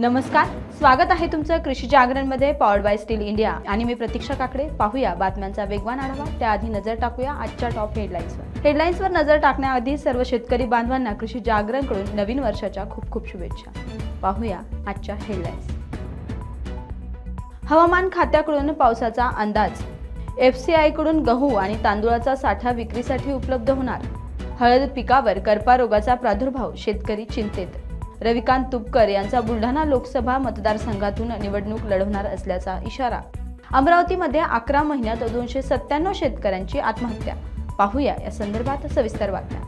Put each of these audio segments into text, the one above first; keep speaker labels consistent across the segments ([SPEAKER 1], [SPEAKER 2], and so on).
[SPEAKER 1] नमस्कार. स्वागत आहे तुमचं कृषी जागरणमध्ये पॉवर बाय स्टील इंडिया आणि मी प्रतीक्षा काकडे. पाहूया बातम्यांचा वेगवान आढावा. त्याआधी नजर टाकूया आजच्या टॉप हेडलाईन्सवर हेडलाईन्सवर नजर टाकण्याआधी सर्व शेतकरी बांधवांना कृषी जागरणकडून नवीन वर्षाच्या खूप खूप शुभेच्छा. पाहूया आजच्या हेडलाईन्स हवामान खात्याकडून पावसाचा अंदाज. एफ सी आयकडून गहू आणि तांदूळाचा साठा विक्रीसाठी उपलब्ध होणार. हळद पिकावर करपा रोगाचा प्रादुर्भाव शेतकरी चिंतेत. रविकांत तुपकर यांचा बुलढाणा लोकसभा मतदारसंघातून निवडणूक लढवणार असल्याचा इशारा. अमरावतीमध्ये अकरा महिन्यात दोनशे सत्त्याण्णव शेतकऱ्यांची आत्महत्या. पाहूया या संदर्भात सविस्तर बातम्या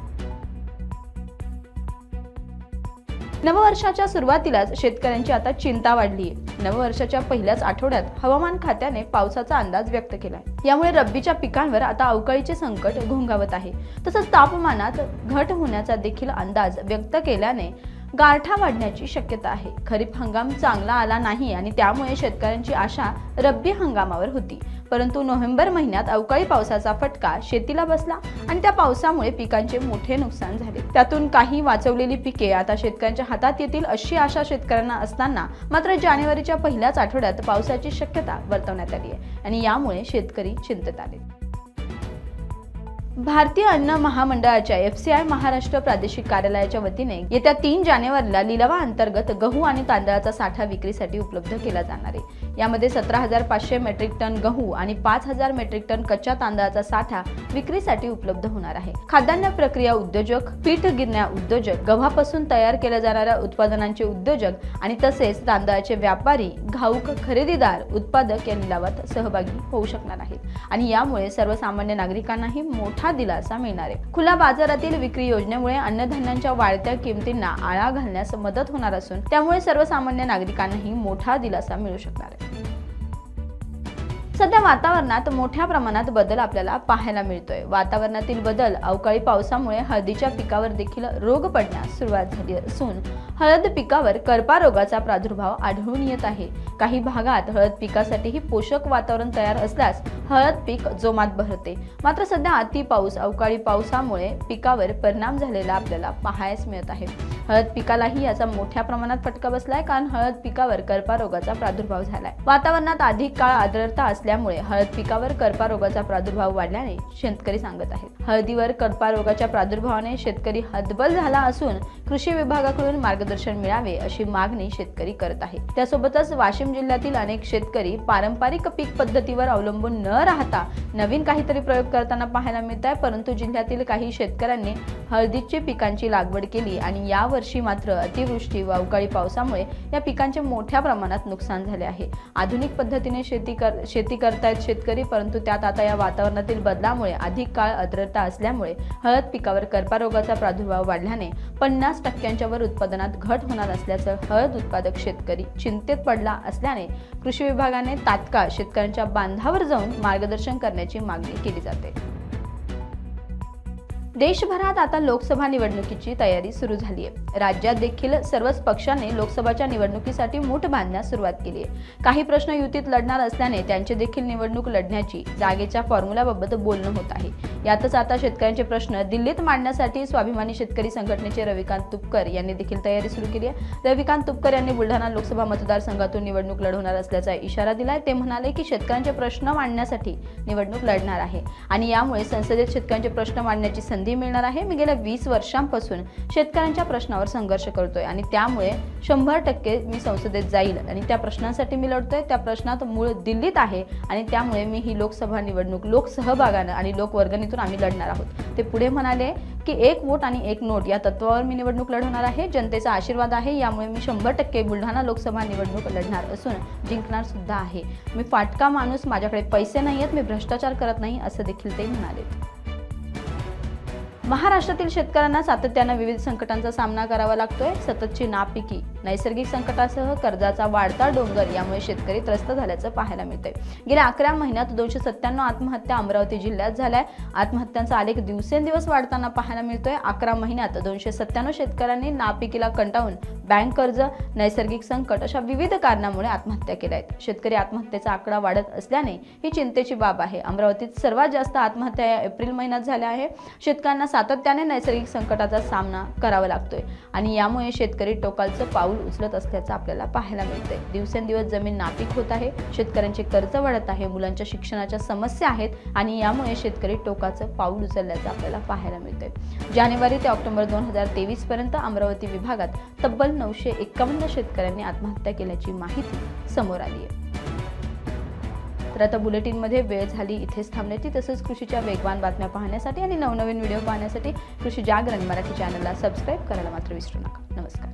[SPEAKER 1] नववर्षाच्या सुरुवातीलाच शेतकऱ्यांची आता चिंता वाढली आहे नववर्षाच्या पहिल्याच आठवड्यात हवामान खात्याने पावसाचा अंदाज व्यक्त केलाय. यामुळे रब्बीच्या पिकांवर आता अवकाळीचे संकट घोंगावत आहे. तसंच तापमानात घट होण्याचा देखील अंदाज व्यक्त केल्याने गारठा वाढण्याची शक्यता आहे. खरीप हंगाम चांगला आला नाही आणि त्यामुळे शेतकऱ्यांची आशा रब्बी हंगामावर होती. परंतु नोव्हेंबर महिन्यात अवकाळी पावसाचा फटका शेतीला बसला आणि त्या पावसामुळे पिकांचे मोठे नुकसान झाले. त्यातून काही वाचवलेली पिके आता शेतकऱ्यांच्या हातात येतील अशी आशा शेतकऱ्यांना असताना मात्र जानेवारीच्या पहिल्याच आठवड्यात पावसाची शक्यता वर्तवण्यात आली आहे आणि यामुळे शेतकरी चिंतेत आले. भारतीय अन्न महामंडळाच्या एफ सी आय महाराष्ट्र प्रादेशिक कार्यालयाच्या वतीने येत्या तीन जानेवारीला लिलावा अंतर्गत गहू आणि तांदळाचा साठा विक्रीसाठी उपलब्ध केला जाणार आहे. यामध्ये सतरा हजार पाचशे मेट्रिक टन गहू आणि पाच हजार मेट्रिक टन कच्च्या तांदळाचा साठा विक्रीसाठी उपलब्ध होणार आहे. खाद्यान्न प्रक्रिया उद्योजक पीठ गिरण्या उद्योजक गव्हापासून तयार केल्या जाणाऱ्या उत्पादनांचे उद्योजक आणि तसेच तांदळाचे व्यापारी घाऊक खरेदीदार उत्पादक या लिलावात सहभागी होऊ शकणार आहेत. आणि यामुळे सर्वसामान्य नागरिकांनाही मोठा दिलासा मिळणार आहे. खुला बाजारातील विक्री योजनेमुळे अन्नधान्यांच्या वाढत्या किमतींना आळा घालण्यास मदत होणार असून त्यामुळे सर्वसामान्य नागरिकांनाही मोठा दिलासा मिळू शकणार आहे. सध्या वातावरणात मोठ्या प्रमाणात बदल आपल्याला पाहायला मिळतोय. वातावरणातील बदल अवकाळी पावसामुळे हळदीच्या पिकावर देखील रोग पडण्यास सुरुवात झाली असून हळद पिकावर करपा रोगाचा प्रादुर्भाव आढळून येत आहे. काही भागात हळद पिकासाठीही पोषक वातावरण तयार असल्यास हळद पीक जोमात बहरते मात्र सध्या अति पाऊस अवकाळी पावसामुळे पिकावर परिणाम झालेला आपल्याला पाहायस मिळत आहे. हळद पिकालाही याचा मोठ्या प्रमाणात फटका बसलाय कारण हळद पिकावर कर्पारोगाचा प्रादुर्भाव झालाय. वातावरणात अधिक काळ आर्द्रता असल्यामुळे हळद पिकावर कर्पारोगाचा प्रादुर्भाव वाढल्याने शेतकरी सांगत आहेत. हळदीवर कर्पारोगाच्या प्रादुर्भावाने शेतकरी हतबल झाला असून कृषी विभागाकडून मार्गदर्शन मिळावे अशी मागणी शेतकरी करत आहे. त्यासोबतच वाशिम जिल्ह्यातील अनेक शेतकरी पारंपरिक पीक पद्धतीवर अवलंबून न राहता. नवीन काहीतरी प्रयोग करताना पाहायला मिळत आहे परंतु जिल्ह्यातील काही शेतकऱ्यांनी हळदीची पिकांची लागवड केली आणि यावर्षी मात्र अतिवृष्टी व अवकाळी पावसामुळे या पिकांचे मोठ्या प्रमाणात नुकसान झाले आहे. आधुनिक पद्धतीने शेती कर शेती करतायत शेतकरी परंतु त्यात आता या वातावरणातील बदलामुळे अधिक काळ आर्द्रता असल्यामुळे हळद पिकावर कर्पारोगाचा प्रादुर्भाव वाढल्याने पन्नास टक्क्यांच्या वर उत्पादनात घट होणार असल्याचं हळद उत्पादक शेतकरी चिंतेत पडला असल्याने कृषी विभागाने तात्काळ शेतकऱ्यांच्या बांधावर जाऊन मार्गदर्शन करण्याची मागणी केली जाते. देशभरात आता लोकसभा निवडणुकीची तयारी सुरू झाली आहे राज्यात देखील सर्वच पक्षाने लोकसभाच्या निवडणुकीसाठी मूठ बांधण्यास सुरुवात केली आहे काही प्रश्न युतीत लढणार असल्याने त्यांचे देखील निवडणूक लढण्याची जागेच्या फॉर्म्युलाबाबत बोलणं होत आहे. यातच आता शेतकऱ्यांचे प्रश्न दिल्लीत मांडण्यासाठी स्वाभिमानी शेतकरी संघटनेचे रविकांत तुपकर यांनी देखील तयारी सुरू केली आहे. रविकांत तुपकर यांनी बुलढाणा लोकसभा मतदारसंघातून निवडणूक लढवणार असल्याचा इशारा दिलाय. ते म्हणाले की शेतकऱ्यांचे प्रश्न मांडण्यासाठी निवडणूक लढणार आहे आणि यामुळे संसदेत शेतकऱ्यांचे प्रश्न मांडण्याची संधी संधी मिळणार आहे. मी गेल्या वीस वर्षांपासून शेतकऱ्यांच्या प्रश्नावर संघर्ष करतोय आणि त्यामुळे शंभर टक्के मी संसदेत जाईल आणि त्या प्रश्नांसाठी मी लढतोय. त्या प्रश्नात मूळ दिल्लीत आहे आणि त्यामुळे मी ही लोकसभा निवडणूक लोकसहभागानं आणि लोकवर्गणीतून आम्ही लढणार आहोत. ते पुढे म्हणाले की एक वोट आणि एक नोट या तत्वावर मी निवडणूक लढवणार आहे. जनतेचा आशीर्वाद आहे. यामुळे मी शंभर टक्के बुलढाणा लोकसभा निवडणूक लढणार असून जिंकणार सुद्धा आहे. मी फाटका माणूस माझ्याकडे पैसे नाही आहेत मी भ्रष्टाचार करत नाही असं देखील ते म्हणाले. महाराष्ट्रातील शेतकऱ्यांना सातत्यानं विविध संकटांचा सामना करावा लागतोय. सततची नापिकी नैसर्गिक संकटासह कर्जाचा वाढता डोंगर यामुळे शेतकरी त्रस्त झाल्याचं पाहायला मिळतंय. गेल्या अकरा महिन्यात दोनशे सत्त्याण्णव आत्महत्या अमरावती जिल्ह्यात झाल्या. आत्महत्यांचा आलेख दिवसेंदिवस वाढताना पाहायला मिळतोय. अकरा महिन्यात दोनशे सत्त्याण्णव शेतकऱ्यांनी नापिकीला कंटाळून बँक कर्ज नैसर्गिक संकट अशा विविध कारणामुळे आत्महत्या केल्या आहेत. शेतकरी आत्महत्येचा आकडा वाढत असल्याने ही चिंतेची बाब आहे. अमरावतीत सर्वात जास्त आत्महत्या या एप्रिल महिन्यात झाल्या आहे. शेतकऱ्यांना सातत्याने नैसर्गिक संकटाचा सामना करावा लागतोय आणि यामुळे शेतकरी टोकालचं पाऊल उचलत असल्याचं आपल्याला पाहायला मिळतंय. दिवसेंदिवस जमीन नापीक होत आहे शेतकऱ्यांचे कर्ज वाढत आहे मुलांच्या शिक्षणाच्या समस्या आहेत आणि यामुळे शेतकरी टोकाचं पाऊल उचलल्याचं आपल्याला पाहायला मिळतंय. जानेवारी ते ऑक्टोबर दोन हजार तेवीस पर्यंत अमरावती विभागात तब्बल नऊशे एकावन्न शेतकऱ्यांनी आत्महत्या केल्याची माहिती समोर आली आहे. तर आता बुलेटिनमध्ये वेळ झाली इथेच थांबण्याची तसंच कृषीच्या वेगवान बातम्या पाहण्यासाठी आणि नवनवीन व्हिडिओ पाहण्यासाठी कृषी जागरण मराठी चॅनलला सबस्क्राईब करायला मात्र विसरू नका. नमस्कार.